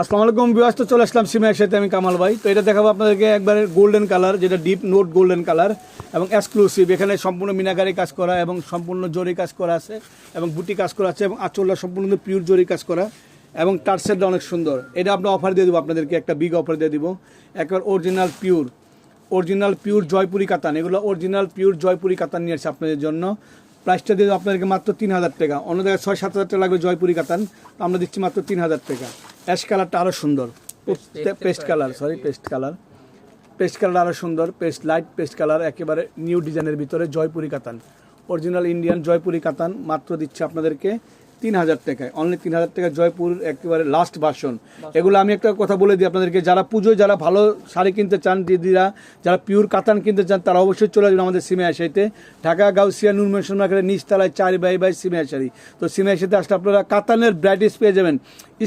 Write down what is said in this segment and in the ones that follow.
আসসালামু আলাইকুম বিয়াস তো চলে আসলাম সিমের সাথে আমি কামাল ভাই। তো এটা দেখাবো আপনাদেরকে একবারে গোল্ডেন কালার যেটা ডিপ নোট গোল্ডেন কালার এবং এক্সক্লুসিভ এখানে সম্পূর্ণ মিনাকারি কাজ করা এবং সম্পূর্ণ জরি কাজ করা আছে এবং বুটি কাজ করা আছে এবং আঁচলটা সম্পূর্ণ পিওর জরি কাজ করা এবং টার্সেটটা অনেক সুন্দর। এটা আমরা অফার দিয়ে দেবো আপনাদেরকে, একটা বিগ অফার দিয়ে দিব। একবার original pure original pure Jaipuri কাতান। এগুলো অরিজিনাল পিওর জয়পুরি কাতান নিয়ে আসছে আপনাদের জন্য। প্রাইসটা দিয়ে আপনাদেরকে মাত্র তিন হাজার টাকা। অন্য জায়গায় ছয় সাত হাজার টাকা লাগবে জয়পুরি কাতান। আমরা দিচ্ছি মাত্র তিন হাজার টাকা। অ্যাশ কালারটা আরও সুন্দর। Paste colour sorry paste colour paste colour আরও সুন্দর পেস্ট লাইট পেস্ট কালার একেবারে নিউ ডিজাইনের ভিতরে জয়পুরি কাতান। অরিজিনাল ইন্ডিয়ান জয়পুরি কাতান মাত্র দিচ্ছে আপনাদেরকে। তিন হাজার টাকায় অনলি তিন হাজার টাকা জয়পুর একেবারে লাস্ট ভার্সন এগুলো আমি একটা কথা বলে দিই আপনাদেরকে, যারা পুজোয় যারা ভালো শাড়ি কিনতে চান, দিদিরা, যারা পিওর কাতান কিনতে চান, তারা অবশ্যই চলে যাবেন আমাদের সিমে আশাইতে ঢাকা, গাউসিয়া নুন মেশন মার্কেটের নিচতলায় চার বাই বাই সিমে আশারি তো সিমে আশাতে আসলে আপনারা কাতানের ব্রাইটিস পেয়ে যাবেন।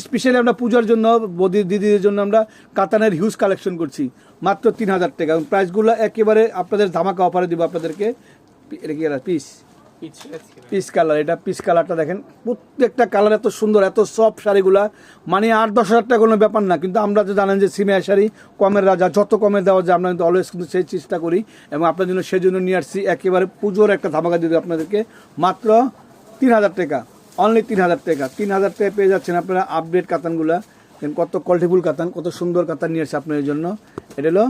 স্পেশালি আমরা পূজার জন্য বদির দিদিদের জন্য আমরা কাতানের হিউজ কালেকশন করছি। মাত্র তিন হাজার টাকা প্রাইসগুলো একেবারে আপনাদের ধামাকা অফারে দিব আপনাদেরকে। এটা কি পিস পিস কালার এটা পিস কালারটা দেখেন। প্রত্যেকটা কালার এত সুন্দর এত সফট শাড়িগুলা। মানে আট দশ হাজার টাকা কোনো ব্যাপার না কিন্তু আমরা তো জানেন যে সিমিয়া শাড়ি কমের রাজা যত কমে দেওয়া যায় আমরা কিন্তু অলওয়েজ কিন্তু সেই চেষ্টা করি এবং আপনার জন্য সেই জন্য নিয়ে আসছি। একেবারে পুজোর একটা ধামাকা দিয়ে আপনাদেরকে। মাত্র তিন হাজার টাকা অনলি তিন হাজার টাকা। তিন হাজার টাকা পেয়ে যাচ্ছেন আপনারা আপডেট কাতানগুলা। দেখেন কত কোয়ালিটিফুল কাতান কত সুন্দর কাতান নিয়ে আসছে আপনাদের জন্য। এটা হলো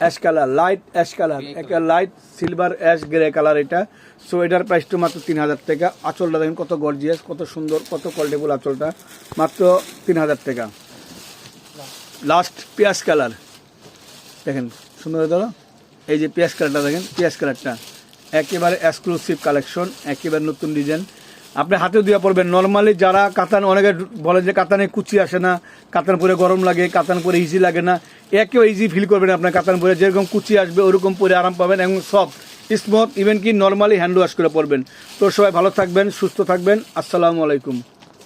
ash colour light ash colour একটা light silver ash grey colour এটা। সো এটার প্রাইসটা মাত্র তিন হাজার টাকা। আঁচলটা দেখেন কত গর্জিয়াস কত সুন্দর কত কোয়ালিটিফুল আঁচলটা। মাত্র তিন হাজার টাকা। লাস্ট পেঁয়াজ কালার দেখেন সুন্দর দাদা এই যে পেঁয়াজ কালারটা দেখেন পেঁয়াজ কালারটা একেবারে এক্সক্লুসিভ কালেকশন একেবারে নতুন ডিজাইন আপনি হাতে দিয়ে পড়বেন। নর্মালি যারা কাতান, অনেকে বলে যে কাতানে কুচি আসে না কাতান পরে গরম লাগে কাতান পরে ইজি লাগে না। একেও ইজি ফিল করবেন আপনার কাতান পরে যেরকম কুচি আসবে, ওরকম পরে আরাম পাবেন এবং সব স্মুথ ইভেন কি নর্মালি হ্যান্ড ওয়াশ করে পড়বেন তো সবাই ভালো থাকবেন, সুস্থ থাকবেন। আসসালামু আলাইকুম।